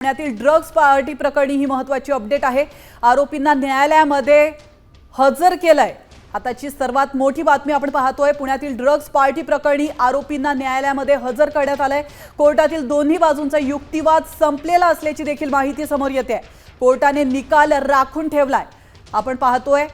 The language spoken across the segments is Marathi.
पुण्यातील ड्रग्ज पार्टी प्रकरणी ही महत्वाची अपडेट आहे. आरोपींना न्यायालयामध्ये हजर केलंय. आताची सर्वात मोठी बातमी आपण पाहतोय पुण्यातील ड्रग्ज पार्टी प्रकरणी आरोपींना न्यायालयामध्ये हजर करण्यात आलंय. कोर्टातील दोन्ही बाजूंचा युक्तिवाद संपलेला असल्याची देखील माहिती समोर येते. कोर्टाने निकाल राखून ठेवलाय. आपण पाहतोय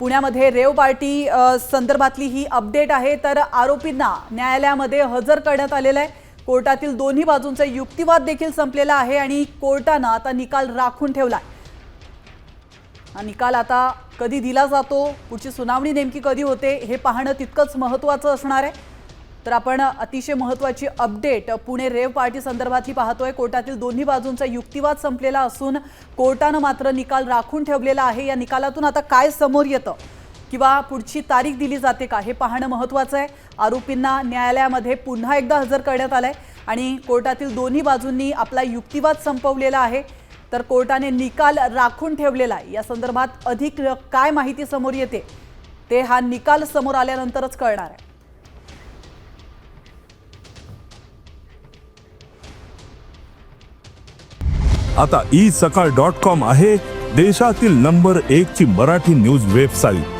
पुण्यामध्ये रेव पार्टी संदर्भातली ही अपडेट आहे तर आरोपींना न्यायालयामध्ये हजर करण्यात आलेलं आहे. कोर्टातील दोन्ही बाजूंचा युक्तिवाद देखील संपलेला आहे आणि कोर्टानं आता निकाल राखून ठेवला हा निकाल आता कधी दिला जातो पुढची सुनावणी नेमकी कधी होते हे पाहणं तितकंच महत्त्वाचं असणार आहे. तर आपण अतिशय महत्त्वाची अपडेट पुणे रेव पार्टी संदर्भातली पाहतोय. कोर्टातील दोन्ही बाजूंचा युक्तिवाद संपलेला असून कोर्टानं मात्र निकाल राखून ठेवलेला आहे. या निकालातून आता काय समोर येतं? किंवा पुढची तारीख दिली जाते का हे पाहणं महत्त्वाचं आहे. आरोपींना न्यायालयामध्ये पुन्हा एकदा हजर करण्यात आलंय आणि कोर्टातील दोन्ही बाजूंनी आपला युक्तिवाद संपवलेला आहे. तर कोर्टाने निकाल राखून ठेवलेला आहे. या संदर्भात अधिक काय माहिती समोर येते ते हा निकाल समोर आल्यानंतरच कळणार आहे. आता ई सकाळ डॉट कॉम आहे देशातील नंबर एक ची मराठी न्यूज वेबसाईट